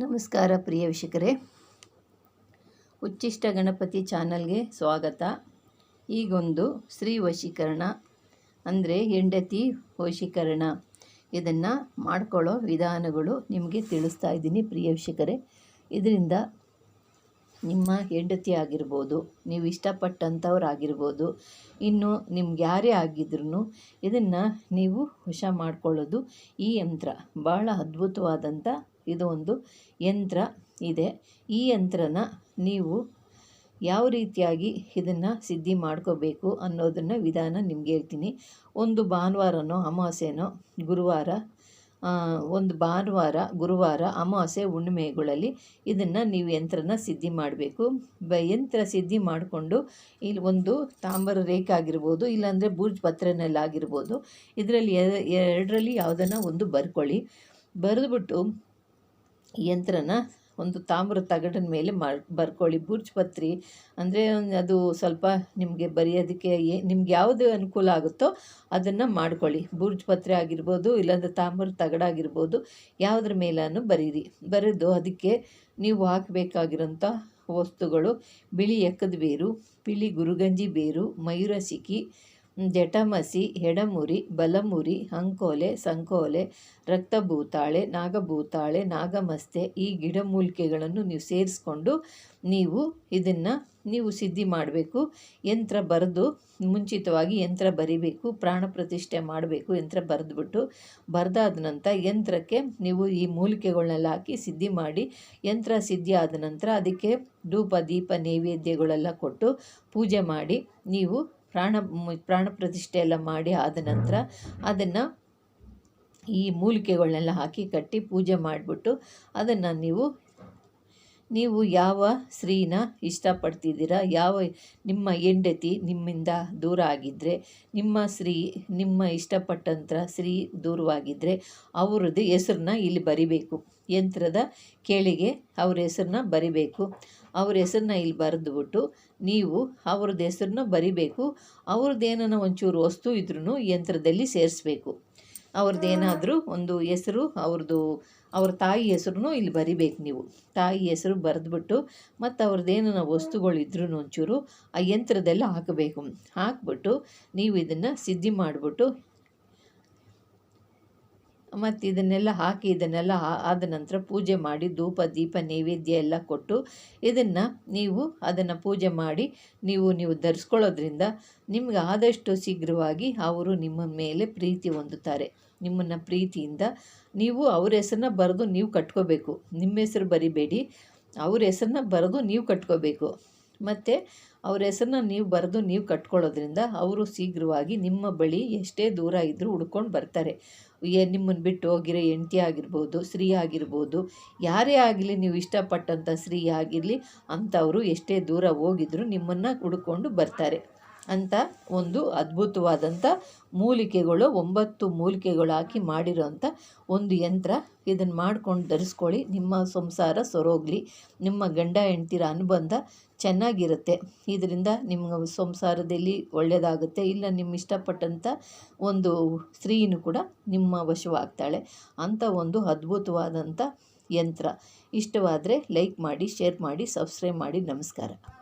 ನಮಸ್ಕಾರ ಪ್ರಿಯ ವೀಕ್ಷಕರೇ. ಉಚ್ಚಿಷ್ಟ ಗಣಪತಿ ಚಾನಲ್ಗೆ ಸ್ವಾಗತ. ಈಗೊಂದು ಸ್ತ್ರೀ ವಶೀಕರಣ, ಅಂದರೆ ಹೆಂಡತಿ ವಶೀಕರಣ. ಇದನ್ನು ಮಾಡ್ಕೊಳ್ಳೋ ವಿಧಾನಗಳು ನಿಮಗೆ ತಿಳಿಸ್ತಾ ಇದ್ದೀನಿ ಪ್ರಿಯ ವೀಕ್ಷಕರೇ. ಇದರಿಂದ ನಿಮ್ಮ ಹೆಂಡತಿ ಆಗಿರ್ಬೋದು, ನೀವು ಇಷ್ಟಪಟ್ಟಂಥವ್ರಾಗಿರ್ಬೋದು, ಇನ್ನು ನಿಮ್ಗೆ ಯಾರೇ ಆಗಿದ್ರೂ ಇದನ್ನು ನೀವು ಹುಷ ಮಾಡಿಕೊಳ್ಳೋದು ಈ ಯಂತ್ರ. ಭಾಳ ಅದ್ಭುತವಾದಂಥ ಇದು ಒಂದು ಯಂತ್ರ ಇದೆ. ಈ ಯಂತ್ರನ ನೀವು ಯಾವ ರೀತಿಯಾಗಿ ಇದನ್ನು ಸಿದ್ಧಿ ಮಾಡ್ಕೋಬೇಕು ಅನ್ನೋದನ್ನು ವಿಧಾನ ನಿಮ್ಗೆ ಹೇಳ್ತೀನಿ. ಒಂದು ಭಾನುವಾರನೋ, ಅಮಾವಾಸ್ಯೆನೋ, ಗುರುವಾರ ಒಂದು ಭಾನುವಾರ, ಗುರುವಾರ ಅಮಾವಾಸ್ಯೆ ಹುಣ್ಣಿಮೆಗಳಲ್ಲಿ ಇದನ್ನು ನೀವು ಯಂತ್ರನ ಸಿದ್ಧಿ ಮಾಡಬೇಕು. ಬ, ಯಂತ್ರ ಸಿದ್ಧಿ ಮಾಡಿಕೊಂಡು ಇಲ್ಲಿ ಒಂದು ತಾಮ್ರ ರೇಖೆ ಆಗಿರ್ಬೋದು, ಇಲ್ಲಾಂದರೆ ಬೂಜ್ ಪತ್ರನಲ್ಲಾಗಿರ್ಬೋದು ಇದರಲ್ಲಿ ಎರಡರಲ್ಲಿ ಯಾವುದನ್ನು ಒಂದು ಬರ್ಕೊಳ್ಳಿ. ಬರೆದ್ಬಿಟ್ಟು ಯಂತ್ರನ ಒಂದು ತಾಮ್ರ ತಗಡಿನ ಮೇಲೆ ಮಾಡಿ, ಬರ್ಕೊಳ್ಳಿ. ಬುರ್ಜ್ ಪತ್ರಿ ಅಂದರೆ ಅದು ಸ್ವಲ್ಪ ನಿಮಗೆ ಬರೆಯೋದಕ್ಕೆ ಏ, ನಿಮ್ಗೆ ಯಾವುದು ಅನುಕೂಲ ಆಗುತ್ತೋ ಅದನ್ನು ಮಾಡ್ಕೊಳ್ಳಿ. ಬುರ್ಜ್ ಪತ್ರೆ ಆಗಿರ್ಬೋದು, ಇಲ್ಲಾಂದರೆ ತಾಮ್ರ ತಗಡಾಗಿರ್ಬೋದು ಯಾವುದ್ರ ಮೇಲೂ ಬರೀರಿ. ಬರೆದು ಅದಕ್ಕೆ ನೀವು ಹಾಕಬೇಕಾಗಿರೋಂಥ ವಸ್ತುಗಳು, ಬಿಳಿ ಎಕ್ಕದ ಬೇರು, ಬಿಳಿ ಗುರುಗಂಜಿ ಬೇರು ಮಯೂರಸಿಕಿ ಜಟಮಸಿ ಎಡಮುರಿ, ಬಲಮುರಿ, ಅಂಕೋಲೆ, ಸಂಕೋಲೆ, ರಕ್ತಭೂತಾಳೆ, ನಾಗಭೂತಾಳೆ, ನಾಗಮಸ್ತೆ ಈ ಗಿಡಮೂಲಿಕೆಗಳನ್ನು ನೀವು ಸೇರಿಸ್ಕೊಂಡು ನೀವು ಇದನ್ನು ನೀವು ಸಿದ್ಧಿ ಮಾಡಬೇಕು. ಯಂತ್ರ ಬರೆದು ಮುಂಚಿತವಾಗಿ ಯಂತ್ರ ಬರಿಬೇಕು, ಪ್ರಾಣ ಪ್ರತಿಷ್ಠೆ ಮಾಡಬೇಕು, ಯಂತ್ರ ಬರೆದ್ಬಿಟ್ಟು ಬರೆದಾದ ನಂತರ ಯಂತ್ರಕ್ಕೆ ನೀವು ಈ ಮೂಲಿಕೆಗಳನ್ನೆಲ್ಲ ಹಾಕಿ ಸಿದ್ಧಿ ಮಾಡಿ, ಯಂತ್ರ ಸಿದ್ಧಿ ಆದ ನಂತರ ಅದಕ್ಕೆ ಧೂಪ, ದೀಪ, ನೈವೇದ್ಯಗಳೆಲ್ಲ ಕೊಟ್ಟು ಪೂಜೆ ಮಾಡಿ, ನೀವು ಪ್ರಾಣ ಪ್ರಾಣ ಪ್ರತಿಷ್ಠೆ ಎಲ್ಲ ಮಾಡಿ ಆದ ನಂತರ ಅದನ್ನು ಈ ಮೂಲಿಕೆಗಳನ್ನೆಲ್ಲ ಹಾಕಿ ಕಟ್ಟಿ ಪೂಜೆ ಮಾಡಿಬಿಟ್ಟು ಅದನ್ನು ನೀವು ನೀವು ಯಾವ ಸ್ತ್ರೀನ ಇಷ್ಟಪಡ್ತಿದ್ದೀರಾ, ಯಾವ ನಿಮ್ಮ ಹೆಂಡತಿ ನಿಮ್ಮಿಂದ ದೂರ ಆಗಿದ್ದರೆ ನಿಮ್ಮ ಸ್ತ್ರೀ, ನಿಮ್ಮ ಇಷ್ಟಪಟ್ಟಂಥ ಸ್ತ್ರೀ ದೂರವಾಗಿದ್ದರೆ ಅವ್ರದ್ದು ಹೆಸ್ರನ್ನ ಇಲ್ಲಿ ಬರಿಬೇಕು. ಯಂತ್ರದ ಕೇಳಿಗೆ ಅವ್ರ ಹೆಸ್ರನ್ನ ಬರಿಬೇಕು. ಅವ್ರ ಹೆಸರನ್ನ ಇಲ್ಲಿ ಬರೆದ್ಬಿಟ್ಟು ನೀವು ಅವ್ರದ್ದು ಹೆಸ್ರನ್ನ ಬರಿಬೇಕು. ಅವ್ರದ್ದು ಒಂಚೂರು ವಸ್ತು ಇದ್ರೂ ಯಂತ್ರದಲ್ಲಿ ಸೇರಿಸ್ಬೇಕು. ಅವ್ರದ್ದೇನಾದರೂ ಒಂದು ಹೆಸರು ಅವ್ರದ್ದು ಅವ್ರ ತಾಯಿ ಹೆಸ್ರು ಇಲ್ಲಿ ಬರಿಬೇಕು ನೀವು. ತಾಯಿ ಹೆಸರು ಬರೆದ್ಬಿಟ್ಟು ಮತ್ತು ಅವ್ರದ್ದೇನ ವಸ್ತುಗಳಿದ್ರೂ ಒಂಚೂರು ಆ ಯಂತ್ರದಲ್ಲಿ ಹಾಕಬೇಕು. ಹಾಕ್ಬಿಟ್ಟು ನೀವು ಇದನ್ನು ಸಿದ್ಧಿ ಮಾಡಿಬಿಟ್ಟು ಮತ್ತು ಇದನ್ನೆಲ್ಲ ಹಾಕಿ, ಇದನ್ನೆಲ್ಲ ಆದ ನಂತರ ಪೂಜೆ ಮಾಡಿ ಧೂಪ, ದೀಪ, ನೈವೇದ್ಯ ಎಲ್ಲ ಕೊಟ್ಟು ಇದನ್ನು ನೀವು ಅದನ್ನು ಪೂಜೆ ಮಾಡಿ ನೀವು ನೀವು ಧರಿಸ್ಕೊಳ್ಳೋದ್ರಿಂದ ನಿಮ್ಗೆ ಆದಷ್ಟು ಶೀಘ್ರವಾಗಿ ಅವರು ನಿಮ್ಮ ಮೇಲೆ ಪ್ರೀತಿ ಹೊಂದುತ್ತಾರೆ. ನಿಮ್ಮನ್ನು ಪ್ರೀತಿಯಿಂದ ನೀವು ಅವ್ರ ಹೆಸರನ್ನ ಬರೆದು ನೀವು ಕಟ್ಕೋಬೇಕು. ನಿಮ್ಮ ಹೆಸರು ಬರಿಬೇಡಿ. ಅವ್ರ ಹೆಸರನ್ನ ಬರೆದು ನೀವು ಕಟ್ಕೋಬೇಕು. ಮತ್ತು ಅವ್ರ ಹೆಸರನ್ನ ನೀವು ಬರೆದು ನೀವು ಕಟ್ಕೊಳ್ಳೋದ್ರಿಂದ ಅವರು ಶೀಘ್ರವಾಗಿ ನಿಮ್ಮ ಬಳಿ ಎಷ್ಟೇ ದೂರ ಇದ್ದರೂ ಹುಡ್ಕೊಂಡು ಬರ್ತಾರೆ. ನಿಮ್ಮನ್ನು ಬಿಟ್ಟು ಹೋಗಿರೋ ಹೆಂಡತಿ ಆಗಿರ್ಬೋದು, ಸ್ತ್ರೀ ಆಗಿರ್ಬೋದು, ಯಾರೇ ಆಗಲಿ ನೀವು ಇಷ್ಟಪಟ್ಟಂಥ ಸ್ತ್ರೀ ಆಗಿರಲಿ, ಅಂಥವರು ಎಷ್ಟೇ ದೂರ ಹೋಗಿದ್ರು ನಿಮ್ಮನ್ನು ಹುಡ್ಕೊಂಡು ಬರ್ತಾರೆ. ಅಂತ ಒಂದು ಅದ್ಭುತವಾದಂಥ ಮೂಲಿಕೆಗಳು, ಒಂಬತ್ತು ಮೂಲಿಕೆಗಳು ಹಾಕಿ ಮಾಡಿರೋಂಥ ಒಂದು ಯಂತ್ರ. ಇದನ್ನು ಮಾಡ್ಕೊಂಡು ಧರಿಸ್ಕೊಳ್ಳಿ. ನಿಮ್ಮ ಸಂಸಾರ ಸೊರೋಗ್ಲಿ. ನಿಮ್ಮ ಗಂಡ, ಹೆಂಡ್ತಿರ ಅನುಬಂಧ ಚೆನ್ನಾಗಿರುತ್ತೆ. ಇದರಿಂದ ನಿಮ್ಮ ಸಂಸಾರದಲ್ಲಿ ಒಳ್ಳೆಯದಾಗುತ್ತೆ ಇಲ್ಲ ನಿಮ್ಮ ಇಷ್ಟಪಟ್ಟಂಥ ಒಂದು ಸ್ತ್ರೀಯೂ ಕೂಡ ನಿಮ್ಮ ವಶವಾಗ್ತಾಳೆ. ಅಂಥ ಒಂದು ಅದ್ಭುತವಾದಂಥ ಯಂತ್ರ. ಇಷ್ಟವಾದರೆ ಲೈಕ್ ಮಾಡಿ, ಶೇರ್ ಮಾಡಿ, ಸಬ್ಸ್ಕ್ರೈಬ್ ಮಾಡಿ. ನಮಸ್ಕಾರ.